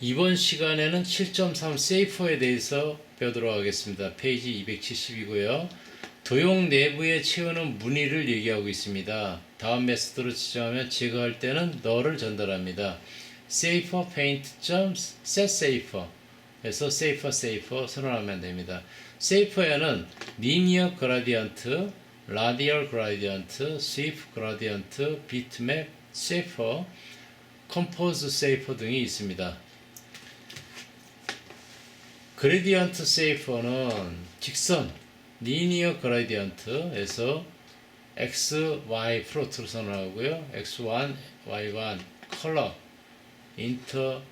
이번 시간에는 7.3 세이퍼에 대해서 배우도록 하겠습니다. 페이지 270이고요. 도용 내부에 채우는 무늬를 얘기하고 있습니다. 다음 메소드로 지정하면 제거할 때는 너를 전달합니다. safer paint set safer 에서 safer safer 선언하면 됩니다. safer에는 linear gradient, radial gradient, sweep gradient, bitmap, safer, compose safer 등이 있습니다. 그레디언트 세이퍼는 직선 리니어 그레디언트에서 x, y 플로트를 선언하고요. x1, y1 컬러 인터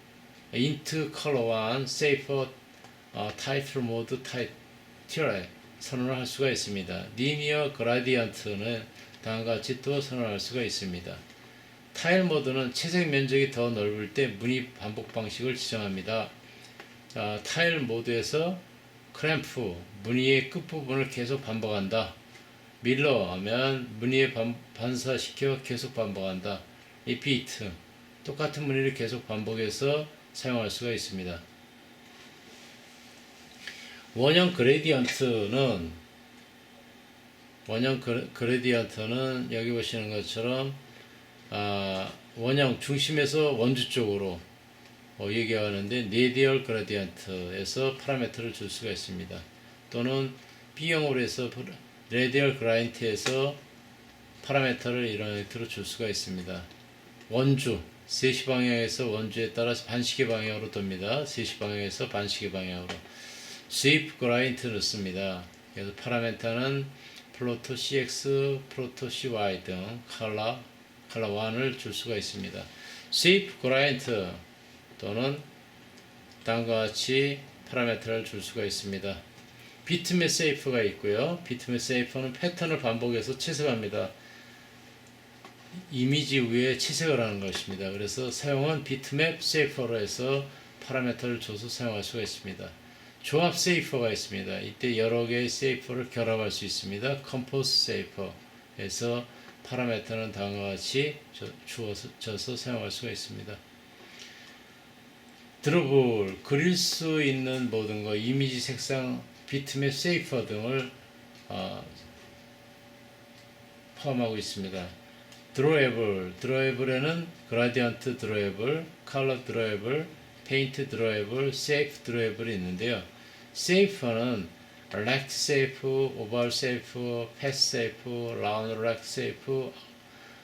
인트 컬러 1 세이퍼 어, 타이틀 모드 타이틀에 선언을 할 수가 있습니다. 리니어 그라디언트는 다음과 같이 또 선언할 수가 있습니다. 타일 모드는 채색 면적이 더 넓을 때 무늬 반복 방식을 지정합니다. 자, 타일 모드에서 크램프, 무늬의 끝부분을 계속 반복한다. 밀러 하면 무늬에 반, 반사시켜 계속 반복한다. 리피트, 똑같은 무늬를 계속 반복해서 사용할 수가 있습니다. 원형 그레디언트는 원형 그- 그레디언트는 여기 보시는 것처럼 아, 원형 중심에서 원주 쪽으로 어, 얘기하는데 네디얼 그라디언트에서 파라미터를 줄 수가 있습니다. 또는 B형으로 해서 레디얼 그라인트에서 파라미터를 이런 형태로 줄 수가 있습니다. 원주 3시 방향에서 원주에 따라서 반시계 방향으로 돕니다. 3시 방향에서 반시계 방향으로 스윕 그라인트 넣습니다. 그래서 파라미터는 플로토 CX, 플로토 CY 등 컬러, 컬러 1을 줄 수가 있습니다. 스윕 그라인트 또는 다음과 같이 파라미터를 줄 수가 있습니다. 비트맵 세이프가 있고요. 비트맵 세이프는 패턴을 반복해서 채색합니다. 이미지 위에 채색을 하는 것입니다. 그래서 사용은 비트맵 세이퍼로 해서 파라미터를 줘서 사용할 수가 있습니다. 조합 세이퍼가 있습니다. 이때 여러 개의 세이퍼를 결합할 수 있습니다. 컴포스 세이퍼에서 파라미터는 다음과 같이 줘서 사용할 수가 있습니다. 드로블 그릴 수 있는 모든 것 이미지 색상 비트맵 세이퍼 등을 어, 포함하고 있습니다. 드로에블 드로에블에는 그라디언트 드로에블 컬러 드로에블 페인트 드로에블 세이프 드로에블이 있는데요. 세이프는 렉트 세이프, 오발 세이프, 패스 세이프, 라운드 렉트 세이프,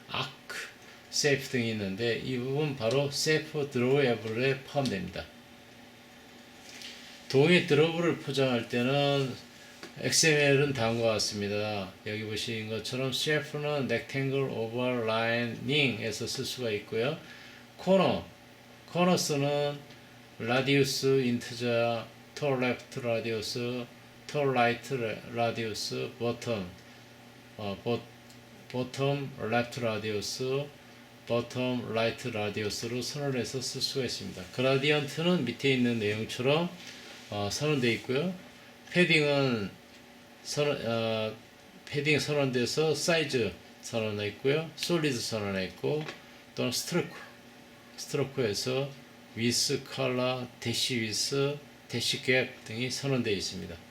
아크 세이프 등이 있는데 이 부분 바로 세이프 드로에블에 포함됩니다. 동의 드로블을 포장할 때는 XML은 다음과 같습니다. 여기 보시는 것처럼 CF는 rectangle, oval, lining 에서 쓸 수가 있고요. 코너, 코너스는 radius, integer, top left radius, top right radius, bottom, 어, bo- bottom left radius, bottom right radius로 선언해서 쓸 수가 있습니다. 그라디언트는 밑에 있는 내용처럼 어, 선언되어 있고요. 패딩은 선언, 어, 패딩 선언돼서 사이즈 선언해 있고요. 솔리드 선언해 있고 또는 스트로크 스트로크에서 위스, 컬러, 대시 위스, 대시 갭 등이 선언되어 있습니다.